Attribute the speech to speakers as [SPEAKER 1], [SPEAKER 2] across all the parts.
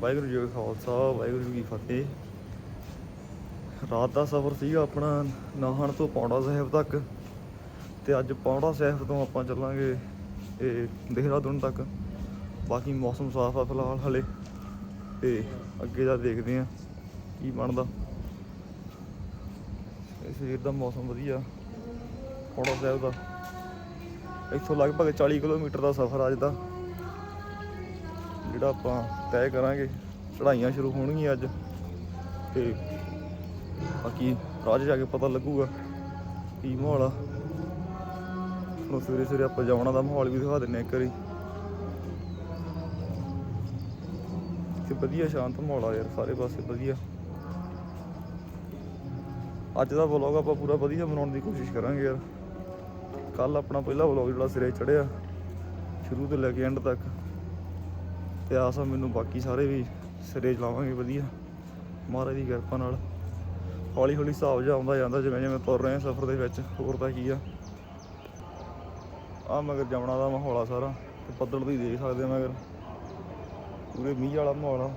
[SPEAKER 1] ਵਾਹਿਗੁਰੂ ਜੀ ਕਾ ਖਾਲਸਾ, ਵਾਹਿਗੁਰੂ ਜੀ ਕੀ ਫਤਿਹ। ਰਾਤ ਦਾ ਸਫ਼ਰ ਸੀਗਾ ਆਪਣਾ ਨਾਹਣ ਤੋਂ ਪੌਂਡਾ ਸਾਹਿਬ ਤੱਕ ਤੇ ਅੱਜ ਪੌਂਡਾ ਸਾਹਿਬ ਤੋਂ ਆਪਾਂ ਚੱਲਾਂਗੇ ਇਹ ਦੇਹਰਾਦੂਨ ਤੱਕ। ਬਾਕੀ ਮੌਸਮ ਸਾਫ਼ ਆ ਫਿਲਹਾਲ ਹਲੇ ਤੇ ਅੱਗੇ ਦਾ ਦੇਖਦੇ ਆ ਕੀ ਬਣਦਾ। ਇਸ ਸਵੇਰ ਦਾ ਮੌਸਮ ਵਧੀਆ, ਪੌਂਡਾ ਸਾਹਿਬ ਦਾ। ਇੱਥੋਂ ਲਗਭਗ 40 ਕਿਲੋਮੀਟਰ ਦਾ ਸਫ਼ਰ ਅੱਜ ਦਾ। ਜਿਹੜਾ ਆਪਾਂ ਤੈਅ ਕਰਾਂਗੇ ਚੜਾਈਆਂ ਸ਼ੁਰੂ ਹੋਣਗੀਆਂ ਅੱਜ। ਤੇ ਬਾਕੀ ਰਾਜ ਜਾ ਕੇ ਪਤਾ ਲੱਗੂਗਾ ਕੀ ਮਾਹੌਲ ਆ। ਹੁਣ ਸਵੇਰੇ ਸਵੇਰੇ ਆਪਾਂ ਜਾਵਣਾ ਦਾ ਮਾਹੌਲ ਵੀ ਦਿਖਾ ਦਿੰਨੇ ਇੱਕ ਵਾਰੀ। ਤੇ ਵਧੀਆ ਸ਼ਾਂਤ ਮਾਹੌਲ ਆ ਯਾਰ, ਸਾਰੇ ਪਾਸੇ ਵਧੀਆ। ਅੱਜ ਦਾ ਵਲੌਗ ਆਪਾਂ ਪੂਰਾ ਵਧੀਆ ਬਣਾਉਣ ਦੀ ਕੋਸ਼ਿਸ਼ ਕਰਾਂਗੇ ਯਾਰ। ਕੱਲ ਆਪਣਾ ਪਹਿਲਾ ਵਲੌਗ ਜਿਹੜਾ ਸਿਰੇ ਚੜਿਆ ਸ਼ੁਰੂ ਤੋਂ ਲੈ ਕੇ ਐਂਡ ਤੱਕ। ਤੇ ਆਸ ਆ ਮੈਨੂੰ ਬਾਕੀ ਸਾਰੇ ਵੀ ਸਿਰੇ ਚਲਾਵਾਂਗੇ, ਵਧੀਆ। ਮਹਾਰਾਜ ਦੀ ਕਿਰਪਾ ਨਾਲ। ਹੌਲੀ ਹੌਲੀ ਹਿਸਾਬ ਜਿਹਾ ਆਉਂਦਾ ਜਾਂਦਾ, ਜਿਵੇਂ ਜਿਵੇਂ ਤੁਰ ਰਹੇ ਆ ਸਫ਼ਰ ਦੇ ਵਿੱਚ, ਹੋਰ ਤਾਂ ਕੀ ਆ। ਆ ਮਗਰ ਜਮਣਾ ਦਾ ਮਾਹੌਲ ਆ ਸਾਰਾ, ਤੇ ਪੱਦਲ ਤੁਸੀਂ ਦੇਖ ਸਕਦੇ ਆ ਮਗਰ। ਪੂਰੇ ਮੀਂਹ ਵਾਲਾ ਮਾਹੌਲ ਆ।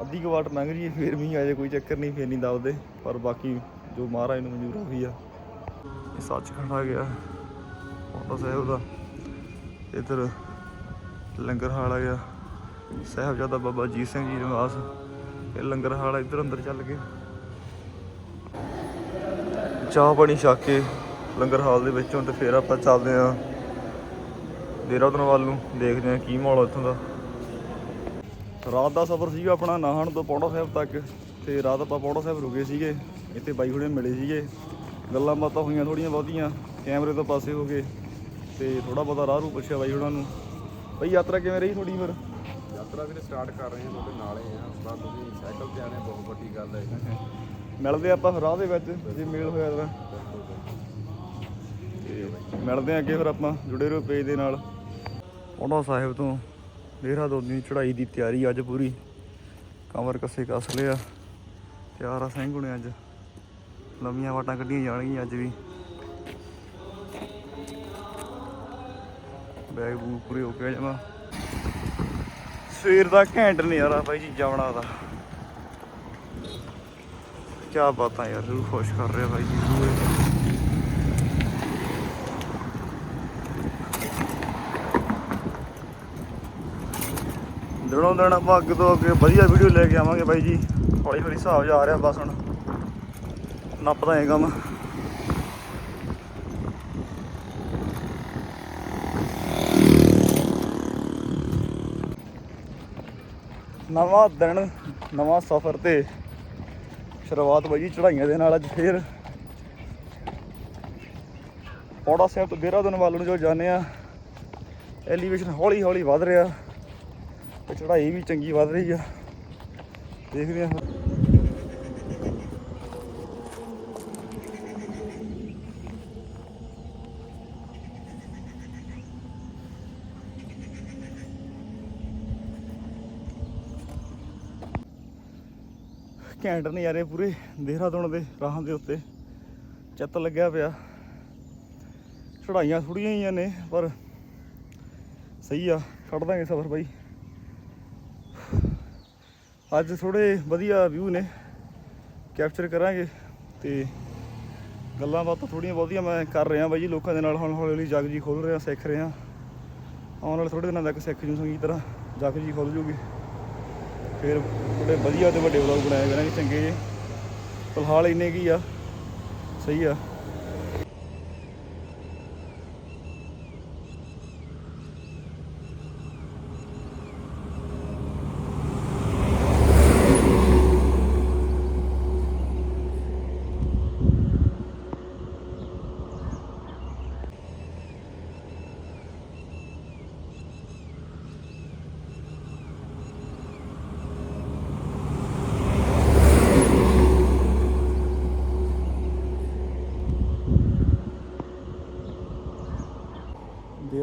[SPEAKER 1] ਅੱਧੀ ਕਵਾਟ ਵਾਟ ਲੰਘ ਜੀਏ ਫੇਰ ਮੀਂਹ ਆ ਜਾਏ, ਕੋਈ ਚੱਕਰ ਨਹੀਂ, ਫੇਰ ਨਹੀਂ ਦਬਦੇ। ਪਰ ਬਾਕੀ ਜੋ ਮਹਾਰਾਜ ਨੂੰ ਮਨਜ਼ੂਰ ਹੋਈ ਆ, ਇਹ ਸੱਚ ਖੜਾ ਗਿਆ। ਪੌਂਡਾ ਸਾਹਿਬ ਦਾ। ਇੱਧਰ ਲੰਗਰ ਹਾਲ ਆ। ਗਿਆ ਸਾਹਿਬਜ਼ਾਦਾ ਬਾਬਾ ਅਜੀਤ ਸਿੰਘ ਜੀ ਨਿਵਾਸ। ਇਹ ਲੰਗਰ ਹਾਲ ਇੱਧਰ ਅੰਦਰ ਚੱਲ ਕੇ ਚਾਹ ਪਾਣੀ ਛਕ ਕੇ ਲੰਗਰ ਹਾਲ ਦੇ ਵਿੱਚੋਂ ਤੇ ਫਿਰ ਆਪਾਂ ਚੱਲਦੇ ਆ ਦੇਹਰਾਦੂਨ ਵੱਲ ਨੂੰ। ਦੇਖਦੇ ਆ ਕੀ ਮਾਹੌਲ ਇੱਥੋਂ ਦਾ। ਰਾਤ ਦਾ ਸਫ਼ਰ ਸੀਗਾ ਆਪਣਾ ਨਾਹਣ ਤੋਂ ਪੌੜਾ ਸਾਹਿਬ ਤੱਕ। ਤੇ ਰਾਤ ਆਪਾਂ ਪੌੜਾ ਸਾਹਿਬ ਰੁਕੇ ਸੀਗੇ। ਇੱਥੇ ਬਾਈ ਹੁਣੇ ਮਿਲੇ ਸੀਗੇ। ਗੱਲਾਂ ਬਾਤਾਂ ਹੋਈਆਂ ਥੋੜੀਆਂ ਬਹੁਤੀਆਂ। ਕੈਮਰੇ ਤੋਂ ਪਾਸੇ ਹੋ ਗਏ। ਤੇ ਥੋੜਾ ਬਹੁਤਾ ਰਾਹ ਰੂ ਪੁੱਛਿਆ ਬਾਈ ਹੁਣਾਂ ਨੂੰ। ਬਈ ਯਾਤਰਾ ਕਿਵੇਂ ਰਹੀ ਤੁਹਾਡੀ ਫਿਰ?
[SPEAKER 2] ਯਾਤਰਾ ਵੀਰੇ ਸਟਾਰਟ ਕਰ ਰਹੇ ਹਾਂ ਤੁਹਾਡੇ ਨਾਲ ਹੀ। ਆ ਬਸ ਤੁਸੀਂ ਸਾਈਕਲ ਤੇ ਆਣੇ ਬਹੁਤ ਵੱਡੀ ਗੱਲ ਹੈ
[SPEAKER 1] ਮਿਲਦੇ ਆਪਾਂ ਫਿਰ ਰਾਹ ਦੇ ਵਿੱਚ ਜੇ ਮੇਲ ਹੋਇਆ ਤਾਂ। ਮਿਲਦੇ ਆਂ ਅੱਗੇ ਫਿਰ ਆਪਾਂ ਜੁੜੇ ਰਹੋ ਪੇਜ ਦੇ ਨਾਲ। ਪੌਂਡਾ ਸਾਹਿਬ ਤੋਂ ਦੇਹਰਾਦੂਨ ਦੀ ਚੜ੍ਹਾਈ ਦੀ ਤਿਆਰੀ ਅੱਜ ਪੂਰੀ। ਕਮਰ ਕੱਸੇ ਕੱਸ ਲਿਆ ਤਿਆਰ ਆ ਸਿੰਘ ਹੁਣੇ ਅੱਜ। ਲੰਮੀਆਂ ਵਾਟਾਂ ਕੱਢੀਆਂ ਜਾਣਗੀਆਂ ਅੱਜ ਵੀ। ਬੈਗ ਬੂ ਪੂਰੇ ਹੋ ਕੇ ਜਮਾ ਸਵੇਰ ਦਾ ਘੈਂਟ ਨਜ਼ਾਰਾ ਬਾਈ ਜੀ, ਜਾਵਣਾ ਦਾ। ਕਿਆ ਬਾਤਾਂ ਯਾਰ, ਰੂਹ ਖੁਸ਼ ਕਰ ਰਿਹਾ ਬਾਈ ਜੀ, ਰੂਹ ਦਿਨੋਂ ਦਿਨ ਆਪਾਂ ਅੱਗੇ ਤੋਂ ਅੱਗੇ ਵਧੀਆ ਵੀਡੀਓ ਲੈ ਕੇ ਆਵਾਂਗੇ ਬਾਈ ਜੀ। ਹੌਲੀ ਹੌਲੀ ਹਿਸਾਬ ਜਾ ਰਿਹਾ ਬਸ ਹੁਣ। ਨੱਪਦਾ ਹੈ ਕੰਮ। ਨਵਾਂ ਦਿਨ, ਨਵਾਂ ਸਫ਼ਰ ਤੇ ਸ਼ੁਰੂਆਤ ਬਾਈ ਜੀ ਚੜਾਈਆਂ ਦੇ ਨਾਲ ਅੱਜ ਫੇਰ। ਪੌੜਾ ਸਾਹਿਬ ਤੋਂ ਦੇਹਰਾਦੂਨ ਵੱਲ ਨੂੰ ਜੋ ਜਾਂਦੇ ਆ। ਐਲੀਵੇਸ਼ਨ ਹੌਲੀ ਹੌਲੀ ਵੱਧ ਰਿਹਾ ਤੇ ਚੜਾਈ ਵੀ ਚੰਗੀ ਵੱਧ ਰਹੀ ਆ। ਦੇਖਦੇ ਆ ਘੈਂਟ ਨਜ਼ਾਰੇ ਪੂਰੇ ਦੇਹਰਾਦੂਨ ਦੇ ਰਾਹਾਂ ਦੇ ਉੱਤੇ। ਚਿੱਤ ਲੱਗਿਆ ਪਿਆ। ਚੜਾਈਆਂ ਥੋੜੀਆਂ ਹੀ ਨੇ, ਪਰ ਸਹੀ ਆ। ਕੱਢ ਦਾਂਗੇ ਸਫ਼ਰ ਬਾਈ। ਅੱਜ ਥੋੜੇ ਵਧੀਆ ਵਿਊ ਨੇ। ਕੈਪਚਰ ਕਰਾਂਗੇ ਤੇ ਗੱਲਾਂ ਬਾਤਾਂ ਥੋੜੀਆਂ ਬਹੁਤੀਆਂ ਮੈਂ ਕਰ ਰਿਹਾ ਬਾਈ ਜੀ ਲੋਕਾਂ ਦੇ ਨਾਲ। ਹੁਣ ਹੌਲੀ ਹੌਲੀ ਜਗ ਜੀ ਖੋਲ ਰਿਹਾ, ਸਿੱਖ ਰਿਹਾ। ਆਉਣ ਵਾਲੇ ਥੋੜੇ ਦਿਨਾਂ ਤੱਕ ਸਿੱਖ ਜੂ ਸੰਗੀ ਤਰ੍ਹਾਂ। ਜਗ ਜੀ ਖੋਲ ਜੂਗੀ। ਫਿਰ ਥੋੜੇ ਵਧੀਆ ਤੇ ਵੱਡੇ ਵਲੌਗ ਬਣਾਏ ਕਰਾਂਗੇ, ਚੰਗੇ ਜੇ। ਫਿਲਹਾਲ ਇੰਨੇ ਕੀ ਆ, ਸਹੀ ਆ।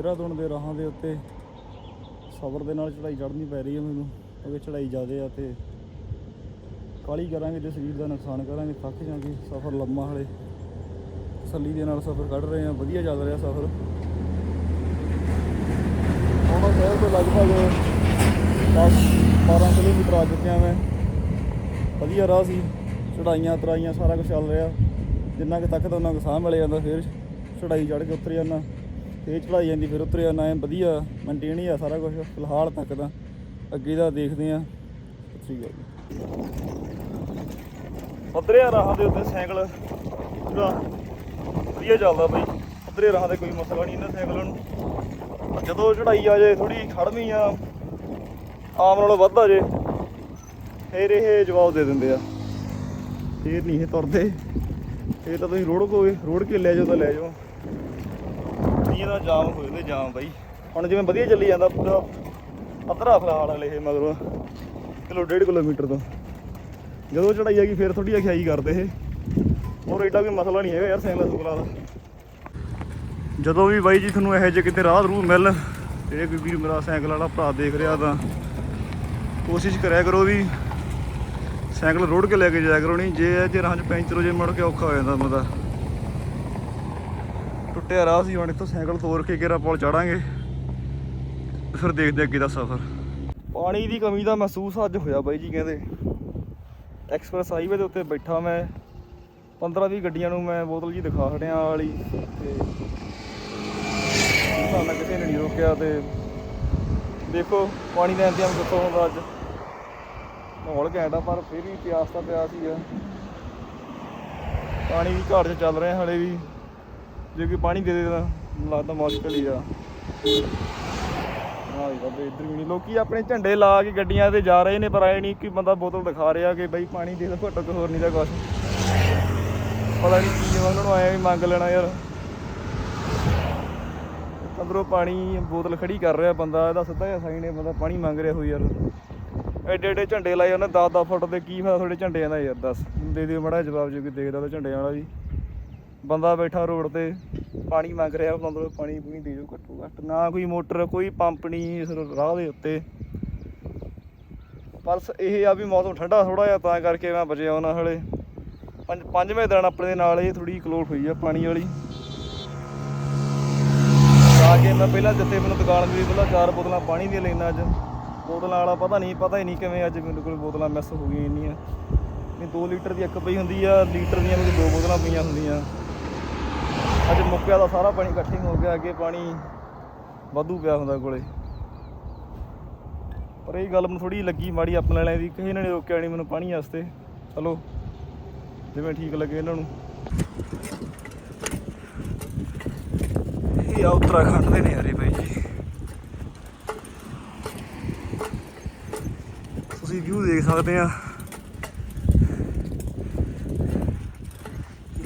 [SPEAKER 1] ਦੇਹਰਾਦੂਨ ਦੇ ਰਾਹਾਂ ਦੇ ਉੱਤੇ ਸਬਰ ਦੇ ਨਾਲ ਚੜਾਈ ਚੜ੍ਹਨੀ ਪੈ ਰਹੀ ਹੈ ਮੈਨੂੰ। ਕਿਉਂਕਿ ਚੜਾਈ ਜ਼ਿਆਦੇ ਆ ਤੇ ਕਾਲੀ ਕਰਾਂਗੇ ਜੇ ਸਰੀਰ ਦਾ ਨੁਕਸਾਨ ਕਰਾਂਗੇ, ਥੱਕ ਜਾਾਂਗੇ ਸਫ਼ਰ ਲੰਮਾ ਹਲੇ। ਤਸੱਲੀ ਦੇ ਨਾਲ ਸਫ਼ਰ ਕੱਢ ਰਹੇ ਆ ਵਧੀਆ ਚੱਲ ਰਿਹਾ ਸਫ਼ਰ। ਹੁਣ ਸਾਹਿਬ ਤੋਂ ਲਗਭਗ 10 12 ਕਿਲੋਮੀਟਰ ਆ ਚੁੱਕਿਆ ਮੈਂ। ਵਧੀਆ ਰਾਹ ਸੀ ਚੜਾਈਆਂ ਤਰਾਈਆਂ ਸਾਰਾ ਕੁਝ ਚੱਲ ਰਿਹਾ। ਜਿੰਨਾ ਕਿ ਤੱਕ ਤਾਂ ਉਹਨਾਂ ਨੂੰ ਸਾਹ ਮਿਲ ਜਾਂਦਾ, ਫਿਰ ਚੜਾਈ ਚੜ ਕੇ ਉਤਰ ਜਾਂਦਾ। ਫੇਰ ਚੜਾਈ ਜਾਂਦੀ, ਫਿਰ ਉਤਰਿਆ, ਨਾ ਵਧੀਆ ਮੇਨਟੇਨ ਹੀ ਆ ਸਾਰਾ ਕੁਝ ਫਿਲਹਾਲ ਤੱਕ ਤਾਂ। ਅੱਗੇ ਦਾ ਦੇਖਦੇ ਆ ਸੱਚੀ ਗੱਲ ਪੱਧਰੇ ਰਾਹ ਦੇ ਉੱਤੇ ਸਾਈਕਲ। ਪੂਰਾ ਵਧੀਆ ਚੱਲਦਾ ਬਈ। ਪੱਧਰੇ ਰਾਹ ਦੇ ਕੋਈ ਮਸਲਾ ਨਹੀਂ ਇਹਨਾਂ ਸਾਈਕਲਾਂ ਨੂੰ। ਜਦੋਂ ਚੜਾਈ ਆ ਜਾਏ ਥੋੜੀ ਖੜਵੀਂ ਆ, ਆਮ ਨਾਲੋਂ ਵੱਧ ਆ ਜੇ, ਫੇਰ ਇਹ ਜਵਾਬ ਦੇ ਦਿੰਦੇ ਆ। ਫੇਰ ਨਹੀਂ ਇਹ ਤੁਰਦੇ। ਫੇਰ ਤਾਂ ਤੁਸੀਂ ਰੋੜ ਕੋਏ ਰੋੜ ਕੇ ਲੈ ਜਾਓ ਤਾਂ ਲੈ ਜਾਓ। ਨਹੀਂ ਇਹਦਾ ਜਾਮ ਹੋ ਜਾਂਦੇ ਜਾਮ ਬਾਈ। ਹੁਣ ਜਿਵੇਂ ਵਧੀਆ ਚੱਲੀ ਜਾਂਦਾ ਪੂਰਾ ਪੱਧਰਾ ਫਲਾੜ ਵਾਲੇ ਇਹ ਮਗਰੋਂ, ਕਿਲੋ ਡੇਢ ਕਿਲੋਮੀਟਰ ਤੋਂ। ਜਦੋਂ ਚੜਾਈ ਆ ਗਈ ਫੇਰ ਥੋੜੀ ਅਖਿਆਈ ਕਰਦੇ ਇਹ। ਹੋਰ ਏਡਾ ਕੋਈ ਮਸਲਾ ਨਹੀਂ ਹੈਗਾ ਯਾਰ ਸਾਈਕਲ ਸੁਕਲਾ ਦਾ। ਜਦੋਂ ਵੀ ਬਾਈ ਜੀ ਤੁਹਾਨੂੰ ਇਹੋ ਜਿਹੇ ਕਿਤੇ ਰਾਹ ਰੂ ਮਿਲ ਤੇ ਕੋਈ ਵੀਰ ਮੇਰਾ ਸਾਈਕਲ ਵਾਲਾ ਭਰਾ ਦੇਖ ਰਿਹਾ ਤਾਂ ਕੋਸ਼ਿਸ਼ ਕਰਿਆ ਕਰੋ ਵੀ ਸਾਈਕਲ ਰੋੜ ਕੇ ਲੈ ਕੇ ਜਾਇਆ ਕਰੋ, ਨਹੀਂ ਜੇ ਇਹ ਜੇ ਰਾਹ 'ਚ ਪੈਂਚਰ ਹੋ ਜੇ ਮੁੜ ਕੇ ਔਖਾ ਹੋ ਜਾਂਦਾ ਬੰਦਾ। ਟੁੱਟਿਆ ਰਾਹ ਸੀ, ਹੁਣ ਇੱਥੋਂ ਸਾਈਕਲ ਤੋੜ ਕੇ ਕਿਹੜਾ ਪੁਲ ਚੜਾਂਗੇ। ਫਿਰ ਦੇਖਦੇ ਅੱਗੇ ਦਾ ਸਫ਼ਰ। ਪਾਣੀ ਦੀ ਕਮੀ ਦਾ ਮਹਿਸੂਸ ਅੱਜ ਹੋਇਆ ਬਾਈ ਜੀ ਕਹਿੰਦੇ। ਐਕਸਪ੍ਰੈਸ ਹਾਈਵੇ ਦੇ ਉੱਤੇ ਬੈਠਾ ਮੈਂ। 15 20 ਗੱਡੀਆਂ ਨੂੰ ਮੈਂ ਬੋਤਲ ਜੀ ਦਿਖਾ ਹਟਿਆ ਆਹ ਵਾਲੀ ਤੇ ਸਾਨੂੰ ਕਿਸੇ ਨੇ ਨਹੀਂ ਰੋਕਿਆ ਤੇ ਦੇਖੋ ਪਾਣੀ ਦਾ ਇੰਤਜ਼ਾਮ ਕਿੱਥੋਂ ਹੁੰਦਾ ਅੱਜ। ਮਾਹੌਲ ਘੈਂਟ ਪਰ ਫਿਰ ਵੀ ਪਿਆਸ ਤਾਂ ਪਿਆਸ ਹੀ ਆ। ਪਾਣੀ ਦੀ ਘਾਟ 'ਚ ਚੱਲ ਰਹੇ ਹਲੇ ਵੀ। ਜੇ ਕੋਈ ਪਾਣੀ ਦੇ ਦੇ ਤਾਂ ਲੱਗਦਾ ਮੁਸ਼ਕਲ ਹੀ ਆ। ਹਾਂ ਬਾਬੇ, ਇੱਧਰ ਵੀ ਨਹੀਂ। ਲੋਕੀ ਆਪਣੇ ਝੰਡੇ ਲਾ ਕੇ ਗੱਡੀਆਂ ਤੇ ਜਾ ਰਹੇ ਨੇ, ਪਰ ਆਏ ਨਹੀਂ ਕਿ ਬੰਦਾ ਬੋਤਲ ਦਿਖਾ ਰਿਹਾ ਕਿ ਬਈ ਪਾਣੀ ਦੇ ਦੇ ਘੱਟੋ ਕੋਈ ਹੋਰ ਨਹੀਂ ਤਾਂ ਕੁਛ। ਪਤਾ ਨਹੀਂ ਕੀ ਉਹਨਾਂ ਨੂੰ ਆਇਆ ਵੀ ਮੰਗ ਲੈਣਾ ਯਾਰ। ਅੰਦਰੋਂ ਪਾਣੀ, ਬੋਤਲ ਖੜੀ ਕਰ ਰਿਹਾ ਬੰਦਾ, ਇਹਦਾ ਸਿੱਧਾ ਜਿਹਾ ਸਾਈਨ ਹੈ, ਬੰਦਾ ਪਾਣੀ ਮੰਗ ਰਿਹਾ ਹੋਈ ਯਾਰ। ਐਡੇ ਐਡੇ ਝੰਡੇ ਲਾਏ ਉਹਨੇ 10 10 ਫੁੱਟ ਦੇ, ਕੀ ਫਾਇਦਾ ਤੁਹਾਡੇ ਝੰਡਿਆਂ ਦਾ ਯਾਰ, ਦੱਸ। ਦੇ ਦਿਓ ਮੜਾ ਜਵਾਬ, ਜੇ ਕੋਈ ਦੇਖਦਾ ਤਾਂ ਝੰਡਿਆਂ ਵਾਲਾ ਵੀ। ਬੰਦਾ ਬੈਠਾ ਰੋਡ ਤੇ, ਪਾਣੀ ਮੰਗ ਰਿਹਾ ਅੰਦਰੋਂ ਪਾਣੀ ਪੂਣੀ ਦੇ ਦਿਓ ਘੱਟੋ ਘੱਟ, ਨਾ ਕੋਈ ਮੋਟਰ, ਕੋਈ ਪੰਪ ਨਹੀਂ ਇਸ ਰਾਹ ਦੇ ਉੱਤੇ। ਪਰਸ ਇਹ ਆ ਵੀ ਮੌਸਮ ਠੰਡਾ ਥੋੜਾ ਜਿਹਾ, ਤਾਂ ਕਰਕੇ ਮੈਂ ਬਚਿਆ ਉਹਨਾਂ ਹਲੇ। ਪੰਜ, ਪੰਜਵੇਂ ਦਿਨ ਆਪਣੇ ਨਾਲ ਇਹ ਥੋੜੀ ਕਲੋਟ ਹੋਈ ਆ ਪਾਣੀ ਵਾਲੀ। ਆ ਕੇ ਮੈਂ ਪਹਿਲਾਂ ਜਿੱਥੇ ਮੈਨੂੰ ਦੁਕਾਨ ਦੀ ਪਹਿਲਾਂ ਚਾਰ ਬੋਤਲਾਂ ਪਾਣੀ ਦੀਆਂ ਲੈਣਾ ਅੱਜ। ਬੋਤਲਾਂ ਵਾਲਾ ਪਤਾ ਨਹੀਂ ਪਤਾ ਹੀ ਨਹੀਂ ਕਿਵੇਂ ਅੱਜ ਮੇਰੇ ਕੋਲ ਬੋਤਲਾਂ ਮਿਸ ਹੋ ਗਈਆਂ ਇੰਨੀਆਂ। ਨਹੀਂ 2 ਲੀਟਰ ਦੀ ਇੱਕ ਪਈ ਹੁੰਦੀ ਆ, ਲੀਟਰ ਦੀਆਂ ਮੇਰੇ ਦੋ ਬੋਤਲਾਂ ਪਈਆਂ ਹੁੰਦੀਆਂ। ਅੱਜ ਮੁੱਕਿਆ ਦਾ ਸਾਰਾ ਪਾਣੀ ਇਕੱਠੇ ਹੋ ਗਿਆ, ਅੱਗੇ ਪਾਣੀ ਵਾਧੂ ਪਿਆ ਹੁੰਦਾ ਕੋਲੇ। ਪਰ ਇਹ ਗੱਲ ਮੈਨੂੰ ਥੋੜੀ ਲੱਗੀ ਮਾੜੀ ਆਪਣੇ ਵਾਲਿਆਂ ਦੀ, ਕਿਸੇ ਨੇ ਰੋਕਿਆ ਨਹੀਂ ਮੈਨੂੰ ਪਾਣੀ ਵਾਸਤੇ। ਚਲੋ, ਜਿਵੇਂ ਠੀਕ ਲੱਗੇ ਇਹਨਾਂ ਨੂੰ। ਇਹ ਆ ਉੱਤਰਾਖੰਡ ਦੇ ਨੇ ਹਰੇ ਬਾਈ ਜੀ। ਤੁਸੀਂ ਵਿਊ ਦੇਖ ਸਕਦੇ ਆ।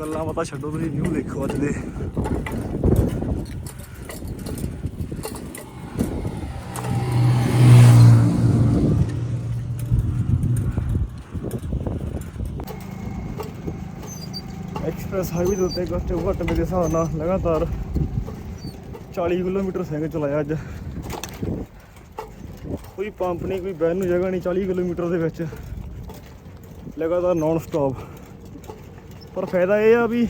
[SPEAKER 1] ਗੱਲਾਂ ਬਾਤਾਂ ਛੱਡੋ ਤੁਸੀਂ ਵਿਊ ਦੇਖੋ ਅੱਜ ਦੇ। ਐਕਸਪ੍ਰੈਸ ਹਾਈਵੇ ਦੇ ਉੱਤੇ ਘੱਟੋ ਘੱਟ ਮੇਰੇ ਹਿਸਾਬ ਨਾਲ ਲਗਾਤਾਰ 40 ਕਿਲੋਮੀਟਰ ਸਾਈਕਲ ਚਲਾਇਆ ਅੱਜ। ਕੋਈ ਪੰਪ ਨਹੀਂ, ਕੋਈ ਬੈਨ ਨੂੰ ਜਗ੍ਹਾ ਨਹੀਂ 40 ਕਿਲੋਮੀਟਰ ਦੇ ਵਿੱਚ ਲਗਾਤਾਰ ਨਾਨ ਸਟਾਪ ਪਰ ਫਾਇਦਾ ਇਹ ਆ ਵੀ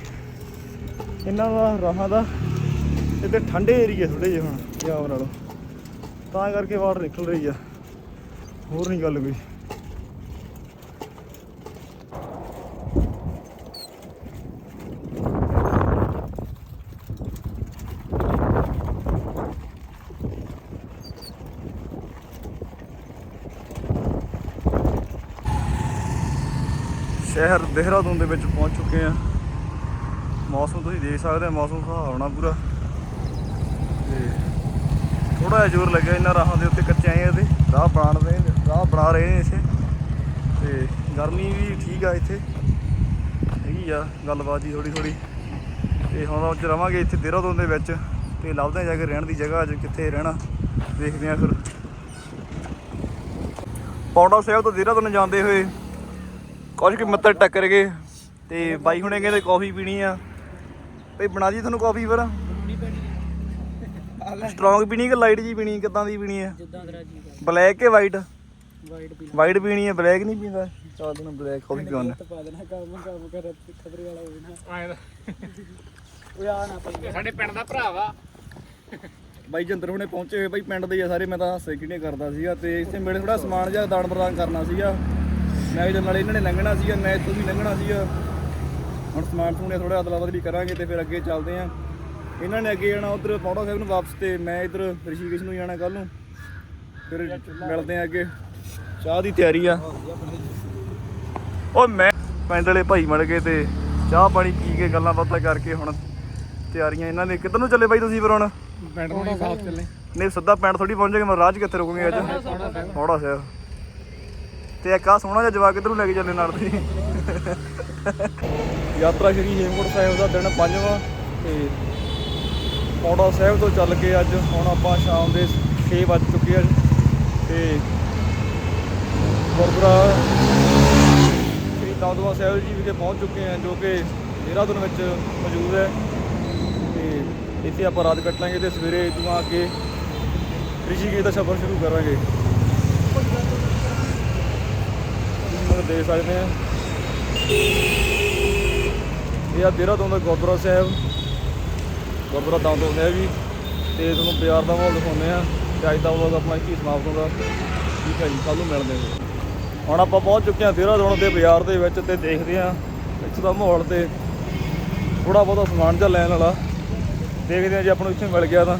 [SPEAKER 1] ਇਹਨਾਂ ਦਾ, ਰਾਹਾਂ ਦਾ, ਇੱਥੇ ਠੰਡੇ ਏਰੀਏ ਥੋੜੇ ਜਿਹੇ ਹੁਣ, ਪੰਜਾਬ ਨਾਲੋਂ। ਤਾਂ ਕਰਕੇ ਵਾਟ ਨਿਕਲ ਰਹੀ ਆ। ਹੋਰ ਨਹੀਂ ਗੱਲ ਕੋਈ। ਸ਼ਹਿਰ ਦੇਹਰਾਦੂਨ ਦੇ ਵਿੱਚ ਪਹੁੰਚ ਚੁੱਕੇ ਆ ਮੌਸਮ ਤੁਸੀਂ ਦੇਖ ਸਕਦੇ ਹੋ, ਮੌਸਮ ਸੁਹਾਵਣਾ ਪੂਰਾ। ਤੇ ਥੋੜਾ ਜਿਹਾ ਜ਼ੋਰ ਲੱਗਿਆ ਇਹਨਾਂ ਰਾਹਾਂ ਦੇ ਉੱਤੇ ਕੱਚੇ ਆਏ ਆ ਤੇ। ਰਾਹ ਬਣਾ ਰਹੇ ਰਾਹ ਬਣਾ ਰਹੇ ਨੇ ਇੱਥੇ। ਤੇ ਗਰਮੀ ਵੀ ਠੀਕ ਆ ਇੱਥੇ। ਹੈਗੀ ਆ ਗੱਲਬਾਤ ਜੀ ਥੋੜੀ ਥੋੜੀ ਤੇ ਹੁਣ ਅੱਜ ਰਵਾਂਗੇ ਇੱਥੇ ਦੇਹਰਾਦੂਨ ਦੇ ਵਿੱਚ। ਤੇ ਲੱਭਦੇ ਆ ਜਾ ਕੇ ਰਹਿਣ ਦੀ ਜਗ੍ਹਾ ਅੱਜ ਕਿੱਥੇ ਰਹਿਣਾ, ਦੇਖਦੇ ਆ ਫਿਰ। ਪੌੜਾ ਸਾਹਿਬ ਤੋਂ ਦੇਹਰਾਦੂਨ ਜਾਂਦੇ ਹੋਏ ਕੁਝ ਕਿ ਮਿੱਤਰ ਟੱਕਰ ਗਏ ਤੇ ਬਾਈ ਹੁਣੇ ਕਹਿੰਦੇ ਕਾਫੀ ਪੀਣੀ ਆ। ਭਈ ਬਣਾ ਦੀ ਤੁਹਾਨੂੰ ਕਾਫੀ ਫਿਰ? ਸਟਰੋਂਗ ਪੀਣੀ ਕਿ ਲਾਈਟ ਜੀ ਪੀਣੀ ਕਿੱਦਾਂ ਦੀ ਪੀਣੀ ਆ?
[SPEAKER 3] ਜਿੱਦਾਂ ਤੇਰਾ ਜੀ
[SPEAKER 1] ਬਲੈਕ ਕਿ ਵਾਈਟ
[SPEAKER 3] ਵਾਈਟ
[SPEAKER 1] ਪੀਣੀ। ਆ ਬਲੈਕ ਨਹੀਂ ਪੀਂਦਾ? ਚੱਲ ਤੈਨੂੰ ਬਲੈਕ ਕਾਫੀ ਪਿਆਉਣਾ
[SPEAKER 3] ਤੇ ਪਾ ਦੇਣਾ ਕੰਮ ਕੰਮ ਕਰ ਖਬਰੇ ਵਾਲਾ ਹੋਵੇ ਨਾ। ਆਏ ਉਹ ਆ ਨਾ ਪਈ
[SPEAKER 4] ਸਾਡੇ ਪਿੰਡ ਦਾ ਭਰਾ ਵਾ।
[SPEAKER 1] ਬਾਈ ਜੰਦਰ ਹੁਣੇ ਪਹੁੰਚੇ ਹੋਏ ਬਾਈ ਪਿੰਡ ਦੇ ਆ ਸਾਰੇ ਮੈਂ ਤਾਂ ਹਾਸੇ ਕਿਹਨੇ ਕਰਦਾ ਸੀਗਾ ਤੇ ਇੱਥੇ ਮੇਰੇ ਥੋੜਾ ਸਮਾਨ ਜਿਹਾ ਦਾਨ ਪ੍ਰਦਾਨ ਕਰਨਾ ਸੀਗਾ। ਮੈਂ ਜਦੋਂ ਨਾਲ ਇਹਨਾਂ ਨੇ ਲੰਘਣਾ ਸੀਗਾ ਮੈਂ ਇੱਥੋਂ ਵੀ ਲੰਘਣਾ ਸੀਗਾ। ਹੁਣ ਸਮਾਨ ਸਮੂਨ ਥੋੜਾ ਅਦਲਾ ਬਦਲੀ ਕਰਾਂਗੇ ਤੇ ਫਿਰ ਅੱਗੇ ਚੱਲਦੇ ਆਂ। ਇਹਨਾਂ ਨੇ ਅੱਗੇ ਜਾਣਾ ਉਧਰ ਪੌੜਾ ਸਾਹਿਬ ਨੂੰ ਵਾਪਸ ਤੇ ਮੈਂ ਇਧਰ ਰਿਸ਼ੀਕੇਸ਼ ਨੂੰ ਜਾਣਾ ਕੱਲ ਨੂੰ। ਫਿਰ ਮਿਲਦੇ ਆਂ ਅੱਗੇ। ਚਾਹ ਦੀ ਤਿਆਰੀ ਆ। ਓ ਮੈਂ ਪਿੰਡ ਵਾਲੇ ਭਾਈ ਮਿਲ ਗਏ ਤੇ ਚਾਹ ਪਾਣੀ ਪੀ ਕੇ ਗੱਲਾਂ ਬਾਤਾਂ ਕਰਕੇ ਹੁਣ ਤਿਆਰੀਆਂ ਇਹਨਾਂ ਨੇ। ਕਿੱਧਰ ਨੂੰ ਚੱਲੇ ਬਾਈ ਤੁਸੀਂ ਫਿਰ ਹੁਣ?
[SPEAKER 3] ਬੈਂਡ ਨੂੰ ਸਾਫ਼ ਚੱਲੇ।
[SPEAKER 1] ਨਹੀਂ ਸਿੱਧਾ ਪਿੰਡ ਥੋੜੀ ਪਹੁੰਚਾਂਗੇ ਮੈਂ ਰਾਜ ਕਿੱਥੇ ਰੁਕੂਗੇ ਅੱਜ? ਥੋੜਾ ਸ਼ਹਿਰ ਤੇ ਇੱਕ ਆ ਸੋਹਣਾ ਜਿਹਾ ਜਵਾਕ ਕਿੱਧਰ ਲੈ ਕੇ ਚੱਲੇ ਨਾਲ ਤੁਸੀਂ ਯਾਤਰਾ ਸ਼੍ਰੀ ਹੇਮਕੁੰਟ ਸਾਹਿਬ ਦਾ ਦਿਨ ਪੰਜਵਾਂ ਤੇ ਪੌੜਾ ਸਾਹਿਬ ਤੋਂ ਚੱਲ ਕੇ ਅੱਜ ਹੁਣ ਆਪਾਂ ਸ਼ਾਮ ਦੇ 6 ਵੱਜ ਚੁੱਕੇ ਆ ਤੇ ਗੁਰਦੁਆਰਾ ਸ੍ਰੀ ਦਮਦਮਾ ਸਾਹਿਬ ਜੀ ਵਿਖੇ ਪਹੁੰਚ ਚੁੱਕੇ ਹਾਂ ਜੋ ਕਿ ਦੇਹਰਾਦੂਨ ਵਿੱਚ ਮੌਜੂਦ ਹੈ। ਤੇ ਇੱਥੇ ਆਪਾਂ ਰਾਤ ਕੱਟ ਲਾਂਗੇ ਤੇ ਸਵੇਰੇ ਤੋਂ ਆ ਕੇ ਰਿਸ਼ੀਕੇਸ਼ ਦਾ ਸਫ਼ਰ ਸ਼ੁਰੂ ਕਰਾਂਗੇ। ਤੁਸੀਂ ਮੈਨੂੰ ਸਕਦੇ ਆ ਇਹ ਆ ਦੇਹਰਾਦੂਨ ਦਾ ਗੁਰਦੁਆਰਾ ਸਾਹਿਬ। ਗੁਰਦੁਆਰਾ ਦਮਦਮਾ ਸਾਹਿਬ ਜੀ ਤੇ ਤੁਹਾਨੂੰ ਬਾਜ਼ਾਰ ਦਾ ਮਾਹੌਲ ਦਿਖਾਉਂਦੇ ਆ ਤੇ ਅੱਜ ਦਾ ਵਲੋਗ ਆਪਣਾ ਇੱਥੇ ਸਮਾਪਤ ਹੁੰਦਾ। ਠੀਕ ਹੈ ਜੀ ਕੱਲ ਨੂੰ ਮਿਲਦੇ ਹਾਂ। ਹੁਣ ਆਪਾਂ ਪਹੁੰਚ ਚੁੱਕੇ ਹਾਂ ਦੇਹਰਾਦੂਨ ਦੇ ਬਾਜ਼ਾਰ ਦੇ ਵਿੱਚ ਤੇ ਦੇਖਦੇ ਹਾਂ ਇੱਥੋਂ ਦਾ ਮਾਹੌਲ ਤੇ ਥੋੜਾ ਬਹੁਤਾ ਸਮਾਨ ਜਿਹਾ ਲੈਣ ਵਾਲਾ। ਦੇਖਦੇ ਹਾਂ ਜੇ ਆਪਾਂ ਨੂੰ ਇੱਥੇ ਮਿਲ ਗਿਆ ਤਾਂ।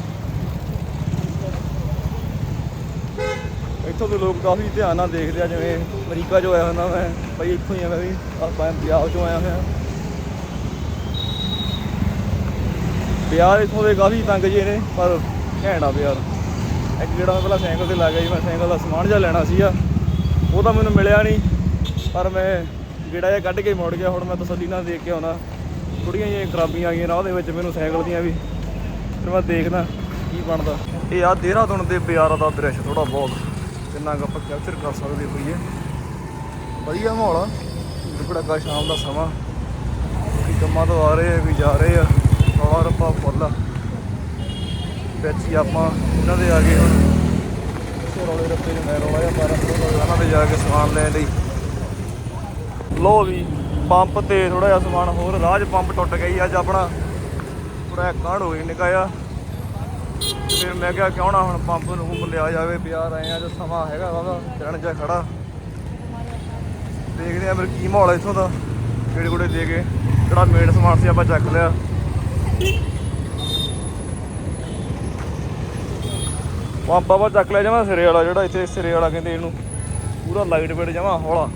[SPEAKER 1] ਇੱਥੋਂ ਦੇ ਲੋਕ ਕਾਫੀ ਧਿਆਨ ਨਾਲ ਦੇਖਦੇ ਆ, ਜਿਵੇਂ ਅਮਰੀਕਾ 'ਚੋਂ ਆਇਆ ਹੁੰਦਾ ਮੈਂ ਭਾਈ ਇੱਥੋਂ ਹੀ ਆ ਮੈਂ ਵੀ, ਆਪਾਂ ਪੰਜਾਬ 'ਚੋਂ ਆਇਆ ਹੋਇਆ। ਬਿਆਰ ਇੱਥੋਂ ਦੇ ਕਾਫੀ ਤੰਗ ਜੇ ਨੇ, ਪਰ ਘੈਂਟ ਆ ਬਿਆਰ ਇੱਕ ਜਿਹੜਾ ਮੈਂ ਪਹਿਲਾਂ ਸਾਈਕਲ ਤੇ ਲਾ ਗਿਆ ਜੀ, ਮੈਂ ਸਾਈਕਲ ਦਾ ਸਮਾਨ ਜਿਹਾ ਲੈਣਾ ਸੀਗਾ, ਉਹ ਤਾਂ ਮੈਨੂੰ ਮਿਲਿਆ ਨਹੀਂ, ਪਰ ਮੈਂ ਜਿਹੜਾ ਜਿਹਾ ਕੱਢ ਕੇ ਮੁੜ ਗਿਆ, ਹੁਣ ਮੈਂ ਤਸੱਲੀ ਨਾਲ ਦੇਖ ਕੇ ਆਉਣਾ। ਥੋੜੀਆਂ ਜਿਹੀਆਂ ਖਰਾਬੀਆਂ ਆ ਗਈਆਂ ਰਾਹ ਦੇ ਵਿੱਚ ਮੈਨੂੰ ਸਾਈਕਲ ਦੀਆਂ ਵੀ। ਫਿਰ ਮੈਂ ਦੇਖਦਾ ਕੀ ਬਣਦਾ। ਇਹ ਆ ਦੇਹਰਾਦੂਨ ਦੇ ਬਾਜ਼ਾਰ ਦਾ ਦ੍ਰਿਸ਼ ਥੋੜਾ ਬਹੁਤ। ਕਿੰਨਾ ਕੁ ਆਪਾਂ ਕੈਪਚਰ ਕਰ ਸਕਦੇ ਹੋਈਏ। ਵਧੀਆ ਮਾਹੌਲ ਆ। ਦੁਪੜਾਕਾ ਸ਼ਾਮ ਦਾ ਸਮਾਂ। ਕੋਈ ਕੰਮਾਂ ਤੋਂ ਆ ਰਹੇ ਆ, ਵੀ ਜਾ ਰਹੇ ਆ। ਰੌਲਾ ਆਪਾਂ ਫੁੱਲ ਆ। ਵਿੱਚ ਹੀ ਆਪਾਂ ਇਹਨਾਂ ਦੇ ਆ ਗਏ ਹੁਣ। ਇਸੇ ਰੌਲੇ ਰੱਪੇ ਨੂੰ ਮੈਂ ਰੌਲਾ ਜਿਹਾ ਪਾ ਉਹਨਾਂ ਦੇ ਜਾ ਕੇ ਸਮਾਨ ਲੈਣ ਲਈ। ਲੋ ਵੀ, ਪੰਪ ਤੇ ਥੋੜਾ ਜਿਹਾ ਸਮਾਨ ਹੋਰ। ਰਾਜ ਪੰਪ ਟੁੱਟ ਗਈ ਅੱਜ ਆਪਣਾ ਥੋੜਾ ਜਿਹਾ ਕਾਂਡ ਹੋਈ ਨਿਕਾਇਆ ਫਿਰ ਮੈਂ ਕਿਹਾ ਕਿਉਂ ਨਾ ਹੁਣ ਪੰਪ ਨੂੰ ਲਿਆ ਜਾਵੇ, ਬਾਜ਼ਾਰ ਆਏ ਆ ਜੋ ਸਮਾਂ ਹੈਗਾ ਵਾਵਾ ਚੜਨ ਜਾ ਖੜਾ। ਦੇਖਦੇ ਆ ਫਿਰ ਕੀ ਮਾਹੌਲ ਹੈ ਇੱਥੋਂ ਦਾ ਕਿਹੜੇ ਕੋੜੇ ਦੇ ਕੇ। ਜਿਹੜਾ ਮੇਨ ਸਮਾਨ ਸੀ ਆਪਾਂ ਚੱਕ ਲਿਆ। ਪੰਪ ਆਪਾਂ ਚੱਕ ਲਿਆ ਜਮਾ ਸਿਰੇ ਵਾਲਾ, ਜਿਹੜਾ ਇੱਥੇ ਸਿਰੇ ਵਾਲਾ ਕਹਿੰਦੇ ਇਹਨੂੰ। ਪੂਰਾ ਲਾਈਟ ਵੇਟ ਜਮਾ ਹੌਲਾ